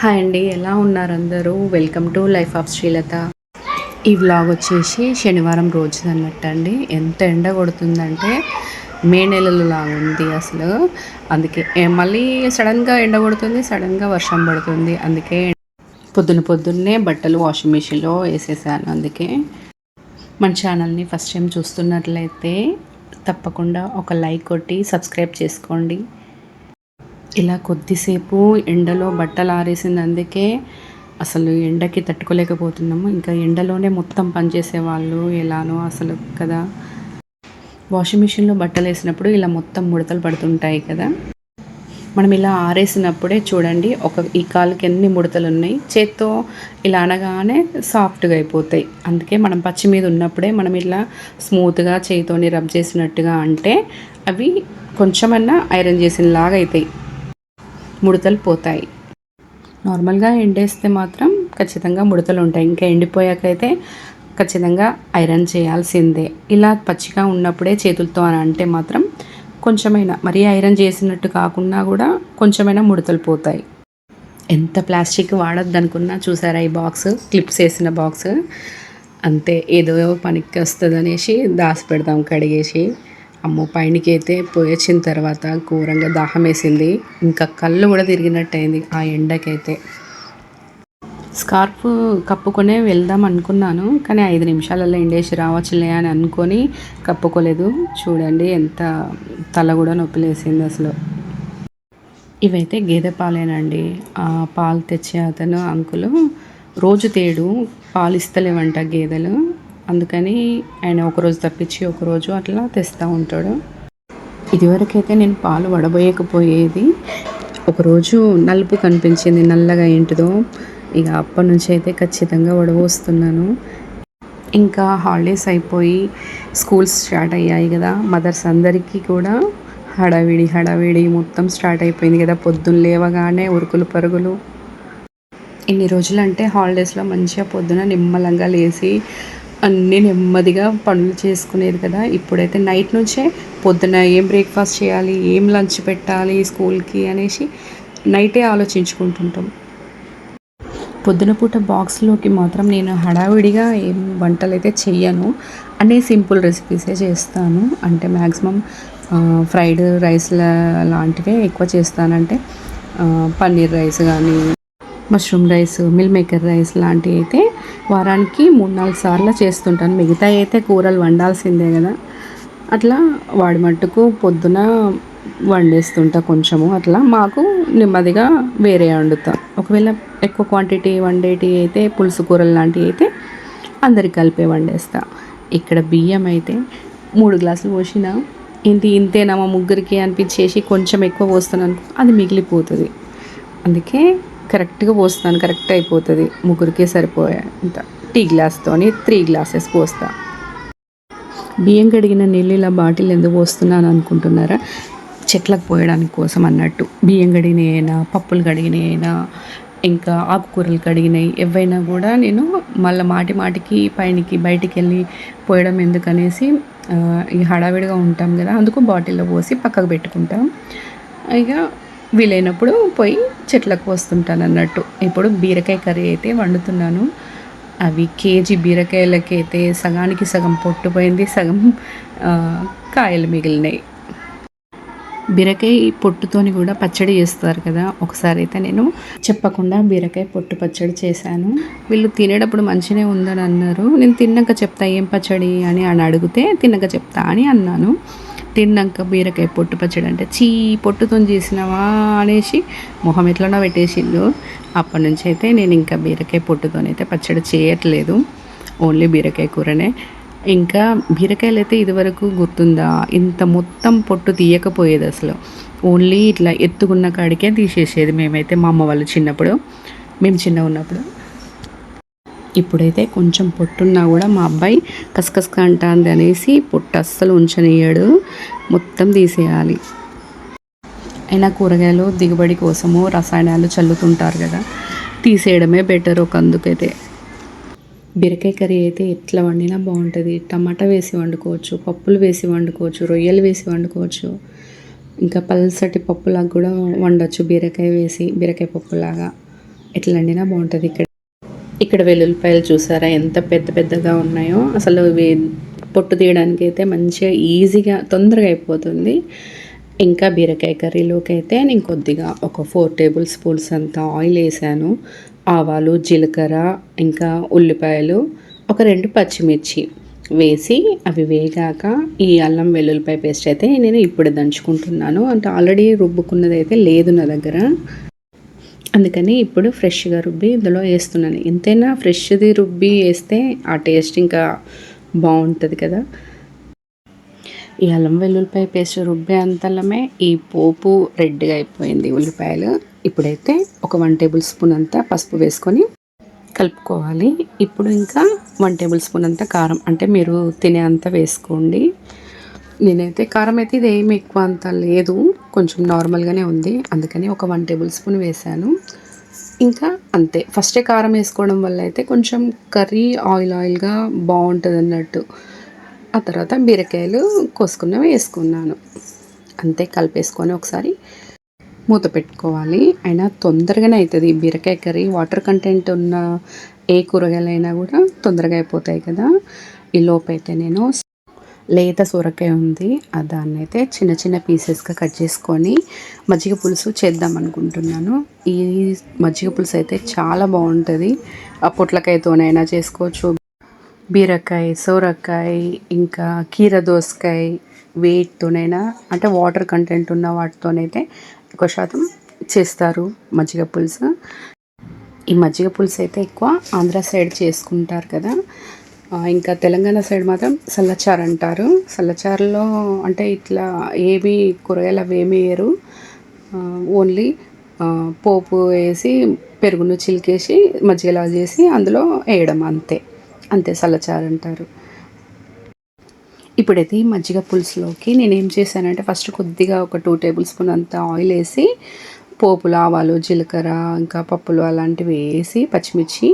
Hi అండి ఎలా ఉన్నారు అందరూ? Welcome to life of Srilatha ఈ వ్లాగ్ వచ్చేసి శనివారం రోజు అన్నట్టు అండి. ఎంత ఎండ కొడుతుందంటే మే నెలలో లాగా ఉంది అసలు. అందుకే మళ్ళీ సడన్గా ఎండ కొడుతుంది సడన్గా వర్షం పడుతుంది. అందుకే పొద్దున పొద్దున్నే బట్టలు వాషింగ్ మిషన్లో వేసేసాను. అందుకే మన ఛానల్ని ఫస్ట్ టైం చూస్తున్నట్లయితే తప్పకుండా ఒక లైక్ కొట్టి సబ్స్క్రైబ్ చేసుకోండి. ఇలా కొద్దిసేపు ఎండలో బట్టలు ఆరేసింది అందుకే అసలు ఎండకి తట్టుకోలేకపోతున్నాము. ఇంకా ఎండలోనే మొత్తం పనిచేసే వాళ్ళు ఎలానో అసలు కదా. వాషింగ్ మిషన్లో బట్టలు వేసినప్పుడు ఇలా మొత్తం ముడతలు పడుతుంటాయి కదా. మనం ఇలా ఆరేసినప్పుడే చూడండి ఒక ఈ కాలుకి ఎన్ని ముడతలు ఉన్నాయి. చేత్తో ఇలా అనగానే సాఫ్ట్గా అయిపోతాయి. అందుకే మనం పచ్చి మీద ఉన్నప్పుడే మనం ఇలా స్మూత్గా చేయితోని రబ్ చేసినట్టుగా అంటే అవి కొంచెమన్నా ఐరన్ చేసిన లాగా అవుతాయి ముడతలు పోతాయి. నార్మల్గా ఎండేస్తే మాత్రం ఖచ్చితంగా ముడతలు ఉంటాయి. ఇంకా ఎండిపోయాకైతే ఖచ్చితంగా ఐరన్ చేయాల్సిందే. ఇలా పచ్చిగా ఉన్నప్పుడే చేతులతో అని అంటే మాత్రం కొంచెమైనా మరీ ఐరన్ చేసినట్టు కాకుండా కూడా కొంచెమైనా ముడతలు పోతాయి. ఎంత ప్లాస్టిక్ వాడద్దు అనుకున్నా చూసారా ఈ బాక్స్? క్లిప్స్ వేసిన బాక్స్. అంతే ఏదో పనికి వస్తుంది అనేసి దాచి పెడతాం కడిగేసి. అమ్మో పైనకి అయితే పోయొచ్చిన తర్వాత ఘోరంగా దాహం వేసింది. ఇంకా కళ్ళు కూడా తిరిగినట్టయింది ఆ ఎండకైతే. స్కార్ఫ్ కప్పుకొనే వెళ్దాం అనుకున్నాను కానీ ఐదు నిమిషాలలో ఎండేసి రావచ్చులే అని అనుకొని కప్పుకోలేదు. చూడండి ఎంత తల కూడా నొప్పి లేసింది అసలు. ఇవైతే గేదె పాలేనండి. ఆ పాలు తెచ్చే అతను అంకులు. రోజు తేడు పాలు ఇస్తలేవంట గేదెలు. అందుకని ఆయన ఒకరోజు తప్పించి ఒకరోజు అట్లా తెస్తూ ఉంటాడు. ఇదివరకైతే నేను పాలు వడబోయకపోయేది. ఒకరోజు నలుపు కనిపించింది నల్లగా ఏంటిదో. ఇక అప్పటి నుంచి అయితే ఖచ్చితంగా వడబోస్తున్నాను. ఇంకా హాలిడేస్ అయిపోయి స్కూల్స్ స్టార్ట్ అయ్యాయి కదా. మదర్స్ అందరికీ కూడా హడావిడి హడావిడి మొత్తం స్టార్ట్ అయిపోయింది కదా. పొద్దున్న లేవగానే ఉరుకులు పరుగులు. ఇన్ని రోజులు అంటే హాలిడేస్లో మంచిగా పొద్దున నిమ్మలంగా లేచి అన్నీ నెమ్మదిగా పనులు చేసుకునేది కదా. ఇప్పుడైతే నైట్ నుంచే పొద్దున ఏం బ్రేక్ఫాస్ట్ చేయాలి ఏం లంచ్ పెట్టాలి స్కూల్కి అనేసి నైటే ఆలోచించుకుంటుంటాం. పొద్దున పూట బాక్స్లోకి మాత్రం నేను హడావిడిగా ఏం వంటలు అయితే చెయ్యను. అనే సింపుల్ రెసిపీసే చేస్తాను. అంటే మ్యాక్సిమం ఫ్రైడ్ రైస్ లాంటివే ఎక్కువ చేస్తానంటే పన్నీర్ రైస్ కానీ mushroom rice meal maker rice లాంటివి అయితే వారానికి మూడు నాలుగు సార్లు చేస్తుంటాను. మిగతా అయితే కూరలు వండాల్సిందే కదా. అట్లా వాడి మట్టుకు పొద్దున వండేస్తుంటా కొంచెము. అట్లా మాకు నెమ్మదిగా వేరే వండుతా. ఒకవేళ ఎక్కువ క్వాంటిటీ వండేటి అయితే పులుసు కూరలు లాంటివి అయితే అందరికి కలిపే వండేస్తా. ఇక్కడ బియ్యం అయితే మూడు గ్లాసులు పోసిన ఇంటి ఇంతేనా మా ముగ్గురికి అనిపించేసి కొంచెం ఎక్కువ పోస్తాను అనుకో అది మిగిలిపోతుంది. అందుకే కరెక్ట్గా పోస్తాను కరెక్ట్ అయిపోతుంది. ముగ్గురికే సరిపోయా ఇంత టీ గ్లాస్తోని త్రీ గ్లాసెస్ పోస్తా. బియ్యం కడిగిన నీళ్ళు ఇలా బాటిల్ ఎందుకు పోస్తున్నాను అనుకుంటున్నారా? చెట్లకు పోయడానికి కోసం అన్నట్టు. బియ్యం కడిగినాయినా పప్పులు కడిగినాయినా ఇంకా ఆకుకూరలు కడిగినాయి. ఏవైనా కూడా నేను మళ్ళీ మాటి మాటికి పైనకి బయటికి వెళ్ళి పోయడం ఎందుకనేసి ఈ హడావిడిగా ఉంటాం కదా అందుకు బాటిల్లో పోసి పక్కకు పెట్టుకుంటాం. ఇక వీలైనప్పుడు పోయి చెట్లకు వస్తుంటాను అన్నట్టు ఇప్పుడు బీరకాయ కర్రీ అయితే వండుతున్నాను. అవి కేజీ బీరకాయలకి అయితే సగానికి సగం పొట్టుపోయింది సగం కాయలు మిగిలినాయి. బీరకాయ పొట్టుతోని కూడా పచ్చడి చేస్తారు కదా ఒకసారి అయితే నేను చెప్పకుండా బీరకాయ పొట్టు పచ్చడి చేశాను. వీళ్ళు తినేటప్పుడు మంచిగా ఉందని అన్నారు. నేను తిన్నాక చెప్తా ఏం పచ్చడి? అని అని అడిగితే తిన్నాక చెప్తా అని అన్నాను. తిన్నాక బీరకాయ పొట్టు పచ్చడి అంటే చీ పొట్టుతో చేసినావా అనేసి మొహం ఎట్లనో పెట్టేసిండు. అప్పటి నుంచి అయితే నేను ఇంకా బీరకాయ పొట్టుతోనైతే పచ్చడి చేయట్లేదు. ఓన్లీ బీరకాయ కూరనే. ఇంకా బీరకాయలు అయితే ఇదివరకు గుర్తుందా? ఇంత మొత్తం పొట్టు తీయకపోయేది అసలు. ఓన్లీ ఇట్లా ఎత్తుకున్న కాడికే తీసేసేది మేమైతే మా అమ్మ వాళ్ళు చిన్నప్పుడు. మేము చిన్న ఉన్నప్పుడు. ఇప్పుడైతే కొంచెం పొట్టున్నా కూడా మా అబ్బాయి కసకసక అంటాంది అనేసి పొట్టు అస్సలు ఉంచనియ్యాడు. మొత్తం తీసేయాలి. అయినా కూరగాయలు దిగుబడి కోసము రసాయనాలు చల్లుతుంటారు కదా తీసేయడమే బెటర్ ఒక అందుకైతే. బీరకాయ కర్రీ అయితే ఎట్లా వండినా బాగుంటుంది. టమాటా వేసి వండుకోవచ్చు పప్పులు వేసి వండుకోవచ్చు రొయ్యలు వేసి వండుకోవచ్చు. ఇంకా పల్సటి పప్పులాగా కూడా వండొచ్చు బీరకాయ వేసి బీరకాయ పప్పులాగా. ఎట్లా వండినా బాగుంటుంది ఇక్కడ. ఇక్కడ వెల్లుల్లిపాయలు చూసారా? ఎంత పెద్ద పెద్దగా ఉన్నాయో. అసలు ఇవి పొట్టు తీయడానికి అయితే మంచిగా ఈజీగా తొందరగా అయిపోతుంది. ఇంకా బీరకాయ కర్రీలోకి అయితే నేను కొద్దిగా ఒక ఫోర్ టేబుల్ స్పూన్స్ అంత ఆయిల్ వేసాను. ఆవాలు జీలకర్ర ఇంకా ఉల్లిపాయలు ఒక రెండు పచ్చిమిర్చి వేసి అవి వేగాక ఈ అల్లం వెల్లుల్లిపాయ పేస్ట్ అయితే నేను ఇప్పుడు దంచుకుంటున్నాను. అంటే ఆల్రెడీ రుబ్బుకున్నది అయితే లేదు నా దగ్గర. అందుకని ఇప్పుడు ఫ్రెష్గా రుబ్బి ఇందులో వేస్తున్నాను. ఎంతైనా ఫ్రెష్ది రుబ్బి వేస్తే ఆ టేస్ట్ ఇంకా బాగుంటుంది కదా. ఈ అల్లం వెల్లుల్లిపాయ పేస్ట్ రుబ్బే అంతలమే ఈ పోపు రెడ్గా అయిపోయింది ఉల్లిపాయలు. ఇప్పుడైతే ఒక వన్ టేబుల్ స్పూన్ అంతా పసుపు వేసుకొని కలుపుకోవాలి. ఇప్పుడు ఇంకా వన్ టేబుల్ స్పూన్ అంతా కారం అంటే మీరు తినే అంత వేసుకోండి. నేనైతే కారం అయితే ఇది ఏమి ఎక్కువ అంత లేదు. కొంచెం నార్మల్గానే ఉంది. అందుకని ఒక వన్ టేబుల్ స్పూన్ వేసాను. ఇంకా అంతే. ఫస్టే కారం వేసుకోవడం వల్ల అయితే కొంచెం కర్రీ ఆయిల్ ఆయిల్గా బాగుంటుంది అన్నట్టు ఆ తర్వాత బీరకాయలు కోసుకున్నవి వేసుకున్నాను. అంతే కలిపేసుకొని ఒకసారి మూత పెట్టుకోవాలి. అయినా తొందరగానే అవుతుంది బీరకాయ కర్రీ వాటర్ కంటెంట్ ఉన్న ఏ కూరగాయలైనా కూడా తొందరగా అయిపోతాయి కదా. ఈ లోపైతే నేను లేత సొరకాయ ఉంది. దాన్ని అయితే చిన్న చిన్న పీసెస్గా కట్ చేసుకొని మజ్జిగ పులుసు చేద్దాం అనుకుంటున్నాను. ఈ మజ్జిగ పులుసు అయితే చాలా బాగుంటుంది. ఆ పొట్లకాయతోనైనా చేసుకోవచ్చు. బీరకాయ సోరకాయ ఇంకా కీర దోసకాయ వేటితోనైనా అంటే వాటర్ కంటెంట్ ఉన్న వాటితోనైతే ఎక్కువ శాతం చేస్తారు మజ్జిగ పులుసు. ఈ మజ్జిగ పులుసు అయితే ఎక్కువ ఆంధ్ర సైడ్ చేసుకుంటారు కదా. ఇంకా తెలంగాణ సైడ్ మాత్రం సల్లచారు అంటారు. సల్లచారులో అంటే ఇట్లా ఏమి కూరగాయలు అవి ఏమి వేయరు. ఓన్లీ పోపు వేసి పెరుగును చిలికేసి మజ్జిగలా చేసి అందులో వేయడం అంతే. అంతే సల్లచారు అంటారు. ఇప్పుడైతే ఈ మజ్జిగ పులుసులోకి నేను ఏం చేశానంటే ఫస్ట్ కొద్దిగా ఒక టూ టేబుల్ స్పూన్ అంత ఆయిల్ వేసి పోపులు ఆవాలు జీలకర్ర ఇంకా పప్పులు అలాంటివి వేసి పచ్చిమిర్చి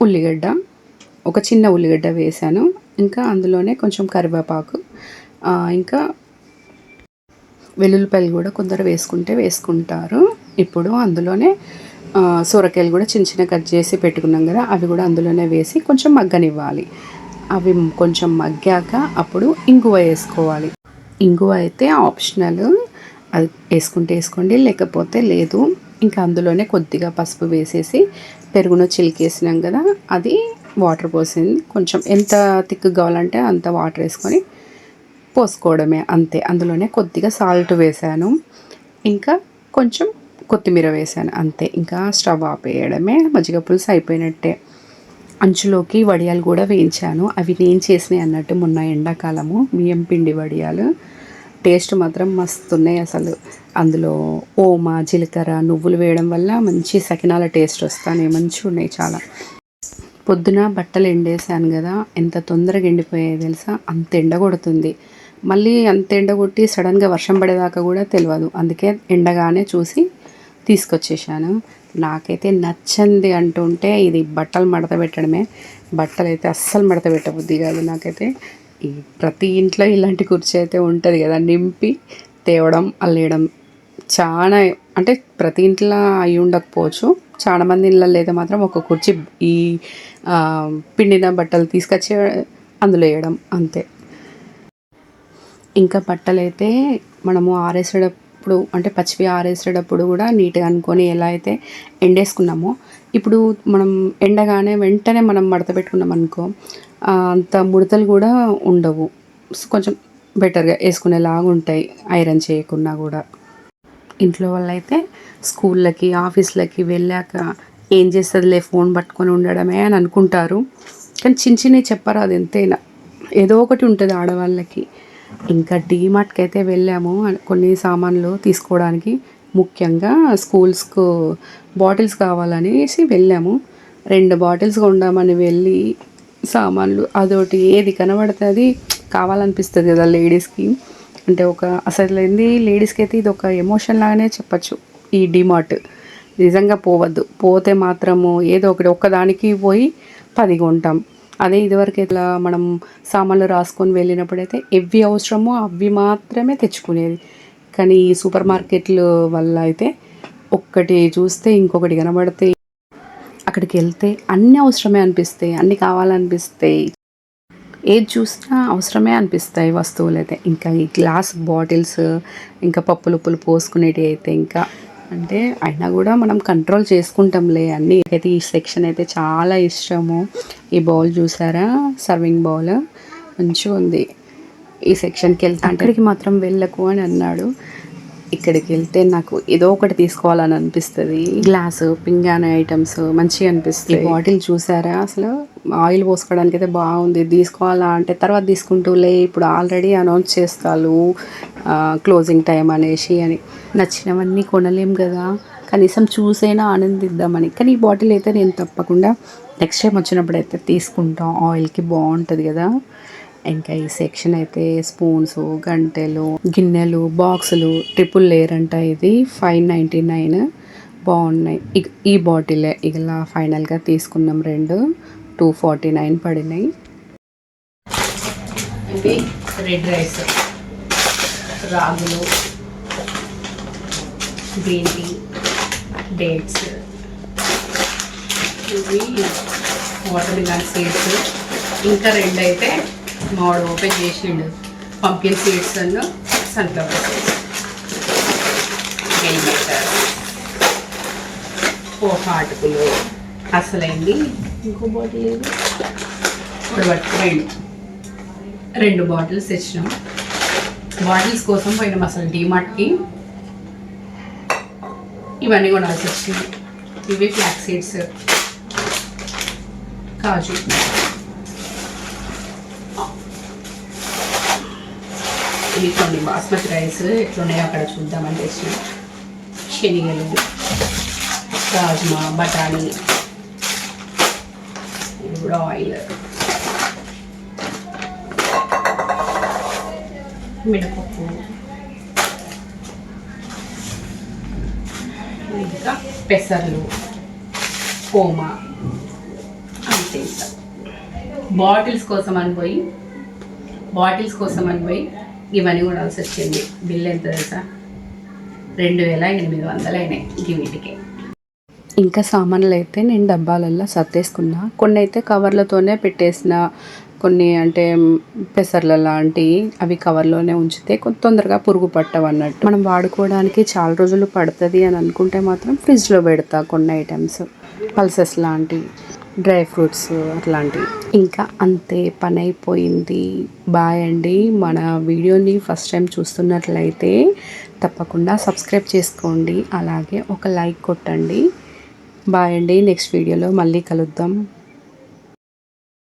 ఉల్లిగడ్డ ఒక చిన్న ఉల్లిగడ్డ వేసాను ఇంకా అందులోనే కొంచెం కరివేపాకు ఇంకా వెల్లుల్లిపాయలు కూడా కొందరు వేసుకుంటే వేసుకుంటారు. ఇప్పుడు అందులోనే సొరకాయలు కూడా చిన్న చిన్న కట్ చేసి పెట్టుకున్నాం కదా అవి కూడా అందులోనే వేసి కొంచెం మగ్గనివ్వాలి. అవి కొంచెం మగ్గాక అప్పుడు ఇంగువ వేసుకోవాలి. ఇంగువ అయితే ఆప్షనల్. అది వేసుకుంటే వేసుకోండి లేకపోతే లేదు. ఇంకా అందులోనే కొద్దిగా పసుపు వేసేసి పెరుగును చిలికేసినాం కదా అది వాటర్ పోసింది. కొంచెం ఎంత థిక్ కావాలంటే అంత వాటర్ వేసుకొని పోసుకోవడమే అంతే. అందులోనే కొద్దిగా సాల్ట్ వేసాను. ఇంకా కొంచెం కొత్తిమీర వేసాను. అంతే. ఇంకా స్టవ్ ఆపేయడమే. మజ్జిగ పులుసు అయిపోయినట్టే. అంచులోకి వడియాలు కూడా వేయించాను. అవి నేను చేసినాయి అన్నట్టు మొన్న ఎండాకాలము. బియ్యం పిండి వడియాలు. టేస్ట్ మాత్రం మస్తున్నాయి అసలు. అందులో ఓమ జీలకర్ర నువ్వులు వేయడం వల్ల మంచి సకినాల టేస్ట్ వస్తాయి మంచిగా ఉన్నాయి చాలా. పొద్దున బట్టలు ఎండేసాను కదా ఎంత తొందరగా ఎండిపోయాయి తెలుసా? అంత ఎండ కొడుతుంది. మళ్ళీ అంత ఎండ కొట్టి సడన్గా వర్షం పడేదాకా కూడా తెలియదు అందుకే ఎండగానే చూసి తీసుకొచ్చేసాను నాకైతే నచ్చంది అంటుంటే ఇది బట్టలు మడత పెట్టడమే. బట్టలు అయితే అస్సలు మడత పెట్టబుద్ది కాదు నాకైతే. ఈ ప్రతి ఇంట్లో ఇలాంటి కుర్చీ అయితే ఉంటుంది కదా నింపి తేవడం అల్లేయడం. చాలా అంటే ప్రతి ఇంట్లో అయి ఉండకపోవచ్చు చాలా మంది ఇళ్ళల్లో అయితే మాత్రం ఒక కుర్చీ ఈ పిండిన బట్టలు తీసుకొచ్చి అందులో వేయడం అంతే. ఇంకా బట్టలు అయితే మనము ఆరేసేటప్పుడు అంటే పచ్చివి ఆరేసేటప్పుడు కూడా నీట్గా అనుకొని ఎలా అయితే ఎండేసుకున్నామో ఇప్పుడు మనం ఎండగానే వెంటనే మనం మడత పెట్టుకున్నాం అనుకో అంత ముడతలు కూడా ఉండవు. కొంచెం బెటర్గా వేసుకునేలాగా ఉంటాయి ఐరన్ చేయకున్నా కూడా. ఇంట్లో వాళ్ళైతే స్కూళ్ళకి ఆఫీస్లకి వెళ్ళాక ఏం చేస్తుందిలే ఫోన్ పట్టుకొని ఉండడమే అని అనుకుంటారు. కానీ చిన్న చిన్నవి చెప్పరు అది ఎంతైనా. ఏదో ఒకటి ఉంటుంది ఆడవాళ్ళకి. ఇంకా డీమార్ట్కి అయితే వెళ్ళాము. కొన్ని సామాన్లు తీసుకోవడానికి ముఖ్యంగా స్కూల్స్కు బాటిల్స్ కావాలనేసి వెళ్ళాము. రెండు బాటిల్స్ కొందామని వెళ్ళి సామాన్లు అదొకటి ఏది కనబడుతుంది కావాలనిపిస్తుంది కదా లేడీస్కి. అంటే ఒక అసలు ఏంది లేడీస్కి అయితే ఇది ఒక ఎమోషన్ లాగానే చెప్పచ్చు. ఈ డిమార్ట్. నిజంగా పోవద్దు. పోతే మాత్రము ఏదో ఒకటి ఒక్కదానికి పోయి పది కొంటాం. అదే ఇదివరకు ఇట్లా మనం సామాన్లు రాసుకొని వెళ్ళినప్పుడైతే ఎవి అవసరమో అవి మాత్రమే తెచ్చుకునేది. కానీ ఈ సూపర్ మార్కెట్లు వల్ల అయితే ఒక్కటి చూస్తే ఇంకొకటి కనబడితే అక్కడికి వెళ్తే అన్నీ అవసరమే అనిపిస్తాయి. అన్నీ కావాలనిపిస్తాయి. ఏది చూసినా అవసరమే అనిపిస్తాయి వస్తువులు అయితే ఇంకా ఈ గ్లాస్ బాటిల్స్ ఇంకా పప్పులు ఉప్పులు పోసుకునేటివి అయితే ఇంకా అంటే అయినా కూడా మనం కంట్రోల్ చేసుకుంటాంలే అన్నీ. అయితే ఈ సెక్షన్ అయితే చాలా ఇష్టము. ఈ బౌల్ చూసారా? Serving bowl. మంచిగా ఉంది ఈ సెక్షన్కి వెళ్తే అక్కడికి మాత్రం వెళ్ళకు అని అన్నాడు. ఇక్కడికి వెళ్తే నాకు ఏదో ఒకటి తీసుకోవాలని అనిపిస్తుంది. గ్లాసు పింగాణ ఐటమ్స్ మంచిగా అనిపిస్తుంది బాటిల్ చూసారా? అసలు ఆయిల్ పోసుకోవడానికి అయితే బాగుంది. తీసుకోవాలా అంటే తర్వాత తీసుకుంటూలే ఇప్పుడు ఆల్రెడీ అనౌన్స్ చేస్తారు క్లోజింగ్ టైం అనేసి అని. నచ్చినవన్నీ కొనలేం కదా. కనీసం చూసైనా ఆనందిద్దామని. కానీ ఈ బాటిల్ అయితే నేను తప్పకుండా నెక్స్ట్ టైం వచ్చినప్పుడు అయితే తీసుకుంటాం. ఆయిల్కి బాగుంటుంది కదా. ఇంకా ఈ సెక్షన్ అయితే స్పూన్స్ గంటెలు గిన్నెలు బాక్సులు ట్రిపుల్ లేయర్ అంట ఇది. ఫైవ్ నైంటీ నైన్ బాగున్నాయి. ఇక ఈ బాటిలే ఇలా ఫైనల్గా తీసుకున్నాం రెండు. టూ ఫార్టీ నైన్ పడినాయి. ఇది రెడ్ రైస్ రాగులు గ్రీన్ టీ డేట్స్ ఇవి వాటర్ మిలాన్ సీడ్స్ ఇంకా రెండు అయితే మామిడి ఓపెన్ చేసిండు. పంకిన్ సీడ్స్ అన్న సన్ఫ్లవర్ సీడ్స్ బెటర్ పోహ అటుకులు అసలైంది. ఇంకో బాటిల్ లేదు ఇప్పుడు పట్టు రెండు. రెండు బాటిల్స్ తెచ్చినాం. బాటిల్స్ కోసం పోయినాం అసలు డీమార్ట్కి ఇవన్నీ కొనాల్సి వచ్చింది. ఇవి ఫ్లాక్ సీడ్స్ కాజు. ఇవి కొన్ని బాస్మతి రైస్ ఎట్లున్నాయో అక్కడ చూద్దామని తెచ్చిన. శనగలు రాజ్మా బఠానీ కూడా ఆయిల్. మినపప్పు. ఇంకా పెసర్లు కోమా అంతే ఇంకా. బాటిల్స్ కోసం అని పోయి బాటిల్స్ కోసం అని పోయి ఇవన్నీ కొనాల్సి వచ్చింది. బిల్ ఎంత తెలుసా? రెండు వేల ఎనిమిది వందలైనాయి ఈ వీటికి. ఇంకా సామాన్లు అయితే నేను డబ్బాలల్లో సర్దేసుకున్నా. కొన్ని అయితే కవర్లతోనే పెట్టేసిన. కొన్ని అంటే పెసర్ల లాంటివి అవి కవర్లోనే ఉంచితే కొంత తొందరగా పురుగు పట్టవు అన్నట్టు మనం వాడుకోవడానికి చాలా రోజులు పడుతుంది అని అనుకుంటే మాత్రం ఫ్రిడ్జ్లో పెడతా కొన్ని ఐటమ్స్. పల్సెస్ లాంటివి. డ్రై ఫ్రూట్స్ అట్లాంటివి. ఇంకా అంతే పని అయిపోయింది బాయ్ అండి. మన వీడియోని ఫస్ట్ టైం చూస్తున్నట్లయితే తప్పకుండా సబ్స్క్రైబ్ చేసుకోండి. అలాగే ఒక లైక్ కొట్టండి. బాయ్ అండి. నెక్స్ట్ వీడియోలో మళ్ళీ కలుద్దాం.